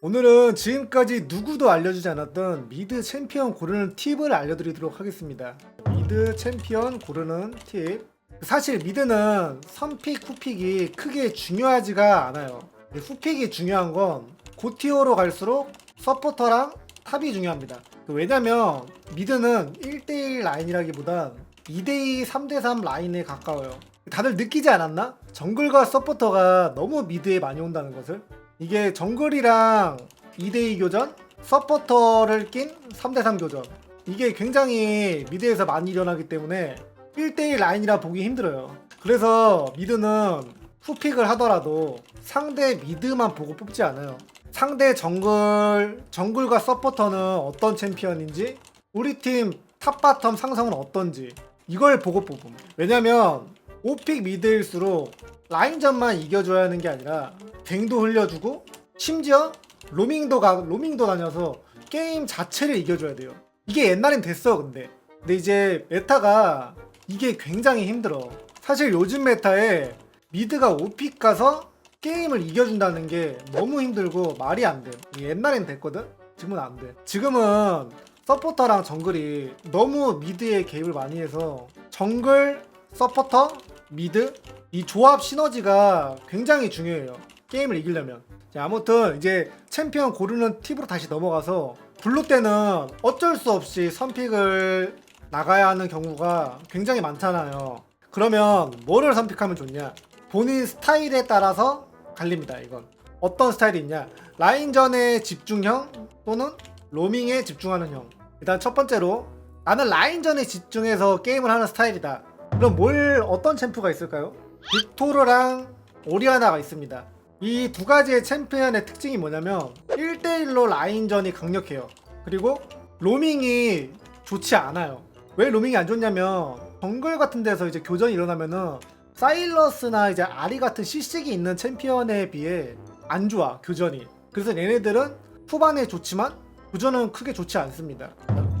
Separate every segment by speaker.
Speaker 1: 오늘은 지금까지 누구도 알려주지 않았던 미드 챔피언 고르는 팁을 알려드리도록 하겠습니다. 미드 챔피언 고르는 팁. 사실 미드는 선픽, 후픽이 크게 중요하지가 않아요. 후픽이 중요한 건 고티어로 갈수록 서포터랑 탑이 중요합니다. 왜냐면 미드는 1대1 라인이라기보단 2대2, 3대3 라인에 가까워요. 다들 느끼지 않았나? 정글과 서포터가 너무 미드에 많이 온다는 것을? 이게 정글이랑 2대2 교전, 서포터를 낀 3대3 교전. 이게 굉장히 미드에서 많이 일어나기 때문에 1대1 라인이라 보기 힘들어요. 그래서 미드는 후픽을 하더라도 상대 미드만 보고 뽑지 않아요. 상대 정글, 정글과 서포터는 어떤 챔피언인지, 우리 팀 탑바텀 상성은 어떤지, 이걸 보고 뽑음. 왜냐면 5픽 미드일수록 라인전만 이겨줘야 하는 게 아니라 갱도 흘려주고 심지어 로밍도 가 로밍도 다녀서 게임 자체를 이겨줘야 돼요. 이게 옛날엔 됐어 근데 근데 이제 메타가 이게 굉장히 힘들어. 사실 요즘 메타에 미드가 5픽 가서 게임을 이겨준다는 게 너무 힘들고 말이 안 돼. 옛날엔 됐거든? 지금은 안 돼. 지금은 서포터랑 정글이 너무 미드에 개입을 많이 해서 정글, 서포터, 미드 이 조합 시너지가 굉장히 중요해요. 게임을 이기려면. 자, 아무튼 이제 챔피언 고르는 팁으로 다시 넘어가서 블루 때는 어쩔 수 없이 선픽을 나가야 하는 경우가 굉장히 많잖아요. 그러면 뭐를 선픽하면 좋냐? 본인 스타일에 따라서 갈립니다. 이건 어떤 스타일이 있냐? 라인전의 집중형 또는 로밍에 집중하는 형. 일단 첫 번째로 나는 라인전에 집중해서 게임을 하는 스타일이다. 그럼 뭘 어떤 챔프가 있을까요? 빅토르랑 오리아나가 있습니다. 이 두 가지의 챔피언의 특징이 뭐냐면 1대1로 라인전이 강력해요. 그리고 로밍이 좋지 않아요. 왜 로밍이 안 좋냐면 정글 같은 데서 이제 교전이 일어나면은 사일러스나 이제 아리 같은 시식이 있는 챔피언에 비해 안 좋아 교전이. 그래서 얘네들은 후반에 좋지만 교전은 크게 좋지 않습니다.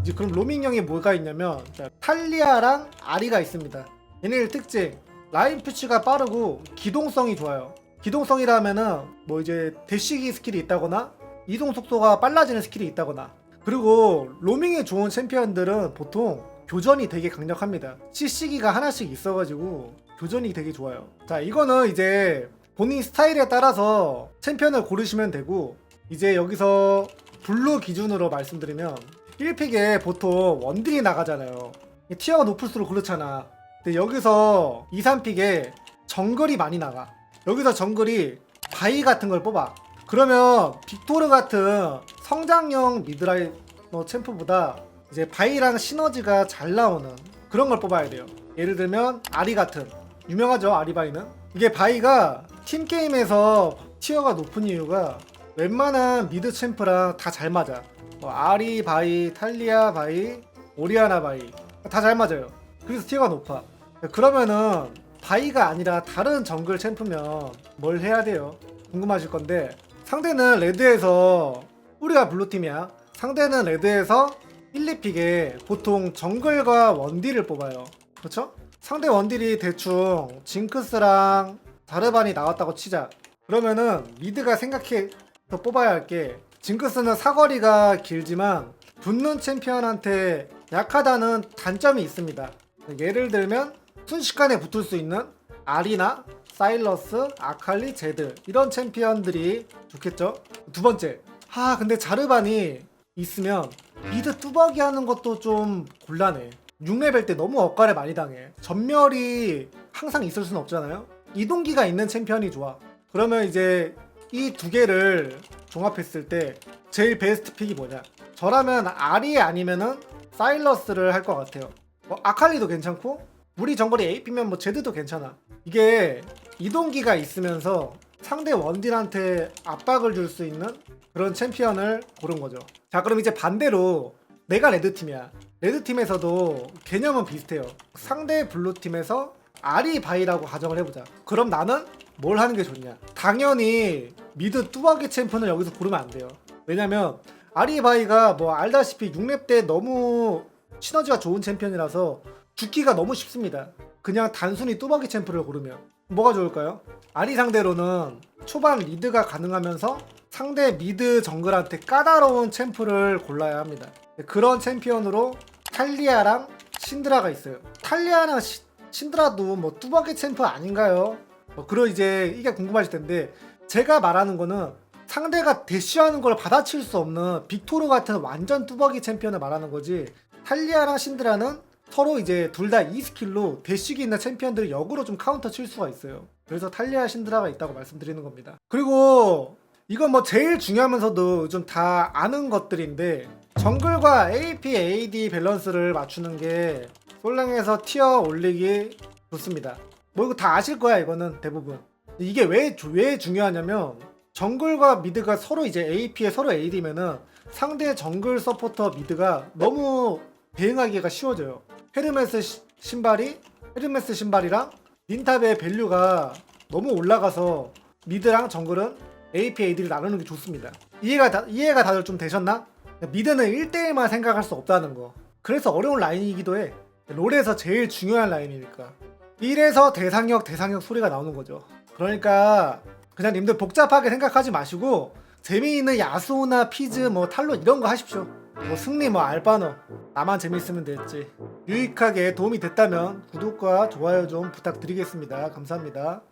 Speaker 1: 이제 그럼 로밍형이 뭐가 있냐면 자, 탈리아랑 아리가 있습니다. 얘네들 특징 라인 퓨치가 빠르고 기동성이 좋아요. 기동성이라면은 뭐 이제 대시기 스킬이 있다거나 이동 속도가 빨라지는 스킬이 있다거나 그리고 로밍에 좋은 챔피언들은 보통 교전이 되게 강력합니다. CC기가 하나씩 있어가지고 교전이 되게 좋아요. 자 이거는 이제 본인 스타일에 따라서 챔피언을 고르시면 되고 이제 여기서 블루 기준으로 말씀드리면 1픽에 보통 원딜이 나가잖아요. 티어가 높을수록 그렇잖아. 근데 여기서 2, 3픽에 정글이 많이 나가. 여기서 정글이 바이 같은 걸 뽑아. 그러면 빅토르 같은 성장형 미드라이너 챔프보다 이제 바이랑 시너지가 잘 나오는 그런 걸 뽑아야 돼요. 예를 들면 아리 같은 유명하죠 아리바이는 이게 바이가 팀 게임에서 티어가 높은 이유가 웬만한 미드 챔프랑 다 잘 맞아. 뭐 아리 바이, 탈리아 바이, 오리아나 바이 다 잘 맞아요. 그래서 티어가 높아. 그러면은 바이가 아니라 다른 정글 챔프면 뭘 해야 돼요? 궁금하실 건데 상대는 레드에서 우리가 블루팀이야. 상대는 레드에서 1, 2픽에 보통 정글과 원딜을 뽑아요. 그렇죠? 상대 원딜이 대충 징크스랑 다르반이 나왔다고 치자. 그러면은 미드가 생각해 더 뽑아야 할 게 징크스는 사거리가 길지만 붙는 챔피언한테 약하다는 단점이 있습니다. 예를 들면 순식간에 붙을 수 있는 아리나, 사일러스, 아칼리, 제드 이런 챔피언들이 좋겠죠. 두 번째, 아 근데 자르반이 있으면 미드 뚜벅이 하는 것도 좀 곤란해. 6레벨 때 너무 억가를 많이 당해. 전멸이 항상 있을 수는 없잖아요. 이동기가 있는 챔피언이 좋아. 그러면 이제 이 두 개를 종합했을 때 제일 베스트 픽이 뭐냐? 저라면 아리 아니면은 사일러스를 할 것 같아요. 뭐 아칼리도 괜찮고 우리 정글이 AP면 뭐 제드도 괜찮아. 이게 이동기가 있으면서 상대 원딜한테 압박을 줄 수 있는 그런 챔피언을 고른 거죠. 자, 그럼 이제 반대로 내가 레드팀이야. 레드팀에서도 개념은 비슷해요. 상대 블루팀에서 아리 바이라고 가정을 해보자. 그럼 나는 뭘 하는 게 좋냐? 당연히 미드 뚜벅이 챔프는 여기서 고르면 안 돼요. 왜냐면 아리 바이가 뭐 알다시피 6렙 때 너무 시너지가 좋은 챔피언이라서 죽기가 너무 쉽습니다. 그냥 단순히 뚜벅이 챔프를 고르면. 뭐가 좋을까요? 아리 상대로는 초반 리드가 가능하면서 상대 미드 정글한테 까다로운 챔프를 골라야 합니다. 그런 챔피언으로 탈리아랑 신드라가 있어요. 탈리아랑 시- 신드라도 뭐 뚜벅이 챔프 아닌가요? 뭐 그런 이제 이게 궁금하실 텐데 제가 말하는 거는 상대가 대쉬하는 걸 받아칠 수 없는 빅토르 같은 완전 뚜벅이 챔피언을 말하는 거지 탈리아랑 신드라는 서로 이제 둘 다 이 스킬로 대쉬기 있는 챔피언들을 역으로 좀 카운터 칠 수가 있어요. 그래서 탈리아 신드라가 있다고 말씀드리는 겁니다. 그리고 이건 뭐 제일 중요하면서도 좀 다 아는 것들인데 정글과 AP, AD 밸런스를 맞추는 게 솔랭에서 티어 올리기 좋습니다. 뭐 이거 다 아실 거야 이거는 대부분. 이게 왜, 주- 왜 중요하냐면 정글과 미드가 서로 이제 AP에 서로 AD면은 상대 정글 서포터 미드가 너무 대응하기가 쉬워져요. 헤르메스 시- 신발이 헤르메스 신발이랑 닌탑의 밸류가 너무 올라가서 미드랑 정글은 AP, AD를 나누는 게 좋습니다. 이해가 다, 이해가 다들 좀 되셨나? 미드는 1대1만 생각할 수 없다는 거. 그래서 어려운 라인이기도 해. 롤에서 제일 중요한 라인이니까. 이래서 대상역 대상역 소리가 나오는 거죠. 그러니까 그냥 님들 복잡하게 생각하지 마시고 재미있는 야수나 피즈 뭐 탈로 이런 거 하십시오. 뭐 승리 뭐 알바노 나만 재밌으면 됐지. 유익하게 도움이 됐다면 구독과 좋아요 좀 부탁드리겠습니다. 감사합니다.